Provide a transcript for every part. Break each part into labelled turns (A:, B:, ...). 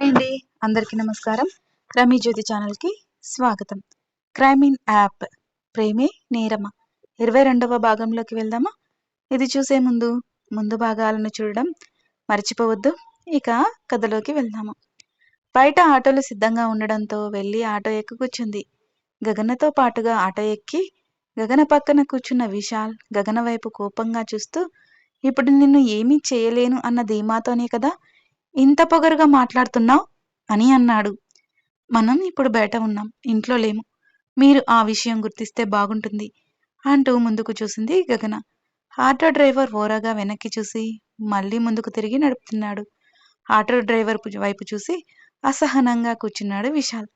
A: Hi అండి. అందరికీ నమస్కారం. క్రమీ జ్యోతి ఛానల్కి స్వాగతం. క్రైమిన్ యాప్ ప్రేమే నేరమా. ఇరవై రెండవ భాగంలోకి వెళ్దామా? ఇది చూసే ముందు ముందు భాగాలను చూడడం మర్చిపోవద్దు. ఇక కథలోకి వెళ్దాము? బయట ఆటోలు సిద్ధంగా ఉండడంతో వెళ్ళి ఆటో ఎక్కి కూర్చుంది. గగనతో పాటుగా ఆటో ఎక్కి గగన పక్కన కూర్చున్న విశాల్ గగన వైపు కోపంగా చూస్తూ ఇప్పుడు నిన్ను ఏమీ చేయలేను అన్న ధీమాతోనే కదా? ఇంత పొగరుగా మాట్లాడుతున్నావు? అని అన్నాడు. మనం ఇప్పుడు బయట ఉన్నాం ఇంట్లో లేము. మీరు ఆ విషయం గుర్తిస్తే బాగుంటుంది అంటూ ముందుకు చూసింది గగన. ఆటో డ్రైవర్ ఓరాగా వెనక్కి చూసి మళ్ళీ ముందుకు తిరిగి నడుపుతున్నాడు. ఆటో డ్రైవర్ వైపు చూసి అసహనంగా కూర్చున్నాడు విశాల్.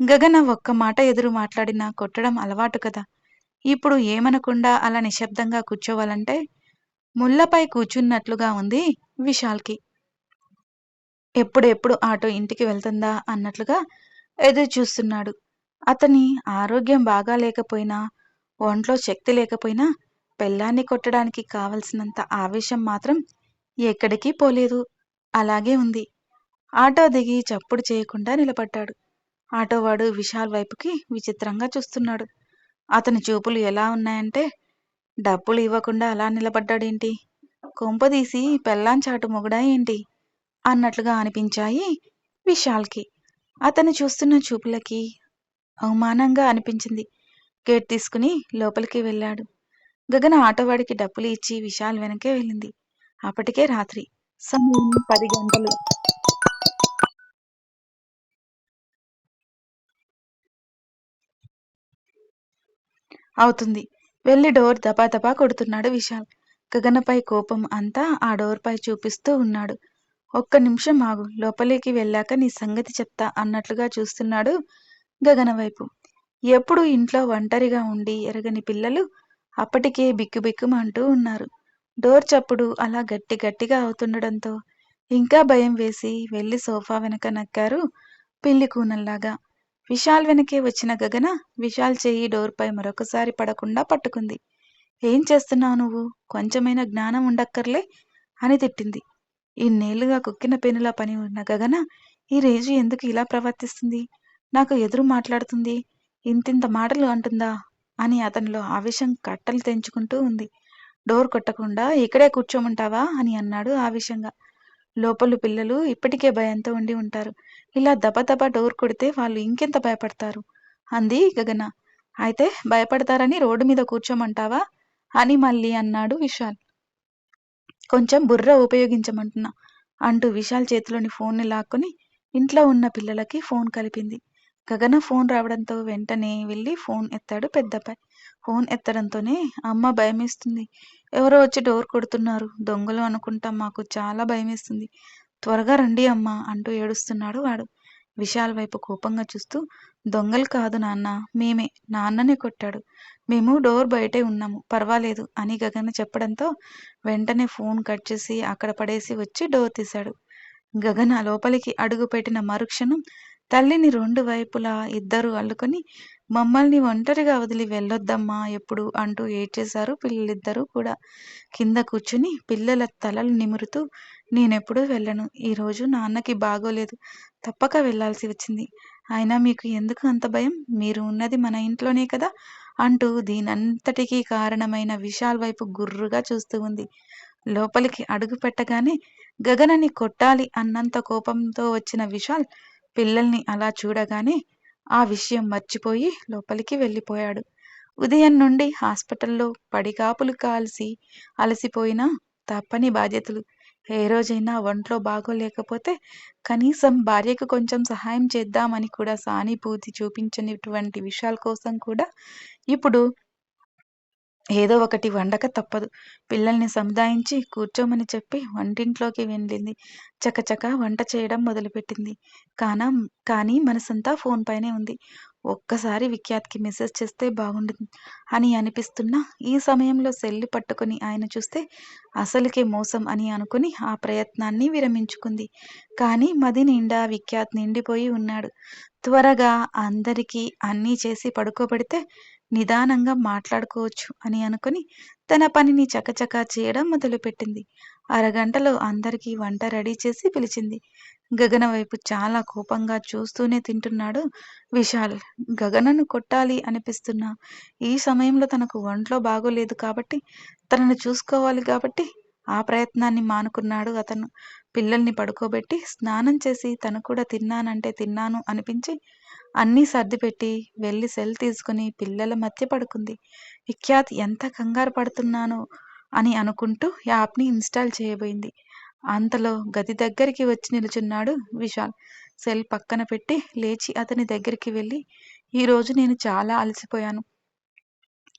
A: గగన ఒక్క మాట ఎదురు మాట్లాడినా కొట్టడం అలవాటు కదా. ఇప్పుడు ఏమనకుండా అలా నిశ్శబ్దంగా కూర్చోవాలంటే ముళ్ళపై కూర్చున్నట్లుగా ఉంది విశాల్కి. ఎప్పుడెప్పుడు ఆటో ఇంటికి వెళ్తుందా అన్నట్లుగా ఎదురు చూస్తున్నాడు అతని ఆరోగ్యం బాగా లేకపోయినా ఒంట్లో శక్తి లేకపోయినా పెళ్ళాన్ని కొట్టడానికి కావలసినంత ఆవేశం మాత్రం ఎక్కడికి పోలేదు. అలాగే ఉంది. ఆటో దిగి చప్పుడు చేయకుండా నిలబడ్డాడు. ఆటోవాడు విశాల్ వైపుకి విచిత్రంగా చూస్తున్నాడు. అతని చూపులు ఎలా ఉన్నాయంటే డబ్బులు ఇవ్వకుండా అలా నిలబడ్డాడేంటి? కొంపదీసి పెళ్ళాం చాటు మొగుడా ఏంటి? అన్నట్లుగా అనిపించాయి విశాల్కి. అతను చూస్తున్న చూపులకి అవమానంగా అనిపించింది. గేట్ తీసుకుని లోపలికి వెళ్ళాడు. గగన ఆటోవాడికి డబ్బులు ఇచ్చి విశాల్ వెనకే వెళ్ళింది. అప్పటికే రాత్రి సమయం పది గంటలు. అవుతుంది. వెళ్ళి డోర్ దపాదపా కొడుతున్నాడు విశాల్. గగనపై కోపం అంతా ఆ డోర్ పై చూపిస్తూ ఉన్నాడు. ఒక్క నిమిషం ఆగు లోపలికి వెళ్ళాక నీ సంగతి చెప్తా అన్నట్లుగా చూస్తున్నాడు గగన వైపు. ఎప్పుడు ఇంట్లో ఒంటరిగా ఉండి ఎరగని పిల్లలు అప్పటికే బిక్కుబిక్కుమంటూ ఉన్నారు. డోర్ చప్పుడు అలా గట్టి గట్టిగా అవుతుండడంతో ఇంకా భయం వేసి వెళ్ళి సోఫా వెనక నక్కారు పిల్లి కూనల్లాగా. విశాల్ వెనకే వచ్చిన గగన విశాల్ చేయి డోర్పై మరొకసారి పడకుండా పట్టుకుంది. ఏం చేస్తున్నావు నువ్వు? కొంచెమైనా జ్ఞానం ఉండక్కర్లే అని తిట్టింది. ఇన్నేళ్ళుగా కుక్కిన పెనులా పని ఉన్న గగన ఈ రేజు ఎందుకు ఇలా ప్రవర్తిస్తుంది? నాకు ఎదురు మాట్లాడుతుంది. ఇంతింత మాటలు అంటుందా? అని అతనిలో ఆవేశం కట్టలు తెంచుకుంటూ ఉంది. డోర్ కొట్టకుండా ఇక్కడే కూర్చోమంటావా? అని అన్నాడు ఆవేశంగా. లోపలు పిల్లలు ఇప్పటికే భయంతో ఉండి ఉంటారు. ఇలా దబదబ డోర్ కొడితే వాళ్ళు ఇంకెంత భయపడతారు? అంది గగన. అయితే భయపడతారని రోడ్డు మీద కూర్చోమంటావా? అని మళ్ళీ అన్నాడు విశాల్. కొంచెం బుర్ర ఉపయోగించమంటున్నా అంటూ విశాల్ చేతిలోని ఫోన్ని లాక్కొని ఇంట్లో ఉన్న పిల్లలకి ఫోన్ కలిపింది. గగన ఫోన్ రావడంతో వెంటనే వెళ్ళి ఫోన్ ఎత్తాడు పెద్దబ్బాయి. ఫోన్ ఎత్తడంతోనే అమ్మ భయమేస్తుంది. ఎవరో వచ్చి డోర్ కొడుతున్నారు. దొంగలు అనుకుంటాం మాకు చాలా భయమేస్తుంది. త్వరగా రండి అమ్మా అంటూ ఏడుస్తున్నాడు వాడు. విశాల్ వైపు కోపంగా చూస్తూ దొంగలు కాదు నాన్న మేమే. నాన్ననే కొట్టాడు. మేము డోర్ బయటే ఉన్నాము పర్వాలేదు అని గగన చెప్పడంతో వెంటనే ఫోన్ కట్ చేసి అక్కడ పడేసి వచ్చి డోర్ తీశాడు. గగన లోపలికి అడుగుపెట్టిన మరుక్షణం తల్లిని రెండు వైపులా ఇద్దరు అల్లుకొని మమ్మల్ని ఒంటరిగా వదిలి వెళ్ళొద్దమ్మా ఎప్పుడు అంటూ ఏడ్చేశారు పిల్లలిద్దరూ కూడా. కింద కూర్చుని పిల్లల తలలు నిమురుతూ నేనెప్పుడూ వెళ్ళను ఈరోజు నాన్నకి బాగోలేదు తప్పక వెళ్ళాల్సి వచ్చింది. అయినా మీకు ఎందుకు అంత భయం? మీరు ఉన్నది మన ఇంట్లోనే కదా అంటూ దీనంతటికీ కారణమైన విశాల్ వైపు గుర్రుగా చూస్తూ ఉంది. లోపలికి అడుగు పెట్టగానే గగనని కొట్టాలి అన్నంత కోపంతో వచ్చిన విశాల్ పిల్లల్ని అలా చూడగానే ఆ విషయం మర్చిపోయి లోపలికి వెళ్ళిపోయాడు. ఉదయం నుండి హాస్పిటల్లో పడిగాపులు కాల్సి అలసిపోయిన తప్పని బాధ్యతలు ఏ రోజైనా ఒంట్లో బాగోలేకపోతే కనీసం భార్యకు కొంచెం సహాయం చేద్దామని కూడా సానుభూతి చూపించనిటువంటి విషయాల కోసం కూడా ఇప్పుడు ఏదో ఒకటి వండక తప్పదు. పిల్లల్ని సముదాయించి కూర్చోమని చెప్పి వంటింట్లోకి వెళ్ళింది. చకచక వంట చేయడం మొదలుపెట్టింది. కానా కానీ మనసంతా ఫోన్ పైనే ఉంది. ఒక్కసారి విఖ్యాత్కి మెసేజ్ చేస్తే బాగుంటుంది అని అనిపిస్తున్నా. ఈ సమయంలో సెల్లి పట్టుకొని ఆయన చూస్తే అసలుకే మోసం అని అనుకుని ఆ ప్రయత్నాన్ని విరమించుకుంది. కానీ మది నిండా విఖ్యాత్ నిండిపోయి ఉన్నాడు. త్వరగా అందరికీ అన్నీ చేసి పడుకోబెడితే నిదానంగా మాట్లాడుకోవచ్చు అని అనుకుని తన పనిని చకచకా చేయడం మొదలుపెట్టింది. అరగంటలో అందరికీ వంట రెడీ చేసి పిలిచింది. గగన వైపు చాలా కోపంగా చూస్తూనే తింటున్నాడు విశాల్. గగనను కొట్టాలి అనిపిస్తున్నా ఈ సమయంలో తనకు ఒంట్లో బాగోలేదు కాబట్టి తనను చూసుకోవాలి కాబట్టి ఆ ప్రయత్నాన్ని మానుకున్నాడు అతను. పిల్లల్ని పడుకోబెట్టి స్నానం చేసి తను కూడా తిన్నానంటే తిన్నాను అనిపించి అన్నీ సర్దిపెట్టి వెళ్ళి సెల్ తీసుకుని పిల్లల మధ్య పడుకుంది. విఖ్యాత్ ఎంత కంగారు పడుతున్నానో అని అనుకుంటూ యాప్ని ఇన్స్టాల్ చేయబోయింది. అంతలో గది దగ్గరికి వచ్చి నిలుచున్నాడు విశాల్. సెల్ పక్కన పెట్టి లేచి అతని దగ్గరికి వెళ్ళి ఈరోజు నేను చాలా అలసిపోయాను.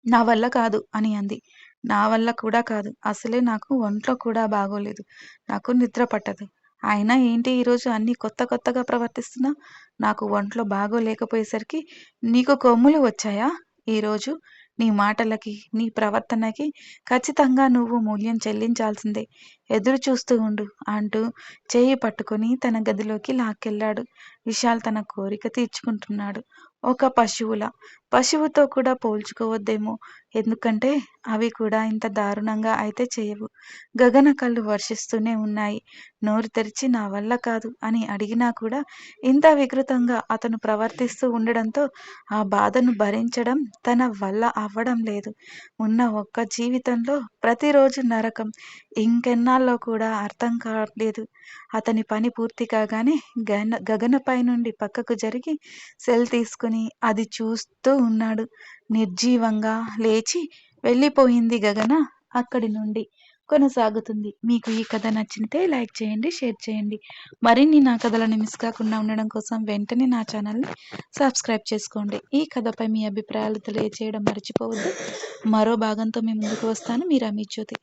A: నా వల్ల కాదు అని అంది. నా వల్ల కూడా కాదు. అసలే నాకు ఒంట్లో కూడా బాగోలేదు. నాకు నిద్ర పట్టదు. అయినా ఏంటి ఈరోజు అన్ని కొత్త కొత్తగా ప్రవర్తిస్తున్నా నాకు ఒంట్లో బాగోలేకపోయేసరికి నీకు కొమ్ములు వచ్చాయా? ఈరోజు నీ మాటలకి, నీ ప్రవర్తనకి ఖచ్చితంగా నువ్వు మూల్యం చెల్లించాల్సిందే. ఎదురు చూస్తూ ఉండు అంటూ చేయి పట్టుకుని తన గదిలోకి లాక్కెళ్ళాడు. విశాల్ తన కోరిక తీర్చుకుంటున్నాడు. ఒక పశువుల పశువుతో కూడా పోల్చుకోవద్దేమో. ఎందుకంటే అవి కూడా ఇంత దారుణంగా అయితే చేయవు. గగన కళ్ళు వర్షిస్తూనే ఉన్నాయి. నోరు తెరిచి నా వల్ల కాదు అని అడిగినా కూడా ఇంత వికృతంగా అతను ప్రవర్తిస్తూ ఉండడంతో ఆ బాధను భరించడం తన వల్ల అవ్వడం లేదు. ఉన్న ఒక్క జీవితంలో ప్రతిరోజు నరకం. ఇంకెన్నాళ్ళో కూడా అర్థం కావట్లేదు అతని పని పూర్తి కాగానే గన గగనపై నుండి పక్కకు జరిగి సెల్ తీసుకుని అది చూస్తూ ఉన్నాడు. నిర్జీవంగా లేచి వెళ్ళిపోయింది గగన అక్కడి నుండి. కొనసాగుతుంది. మీకు ఈ కథ నచ్చితే లైక్ చేయండి, షేర్ చేయండి. మరిన్ని నా కథలను మిస్ కాకుండా ఉండడం కోసం వెంటనే నా ఛానల్ని సబ్స్క్రైబ్ చేసుకోండి. ఈ కథపై మీ అభిప్రాయాలు తెలియజేయడం మర్చిపోవద్దు. మరో భాగంతో మీ ముందుకు వస్తాను. మీరు అమీ జ్యోతి.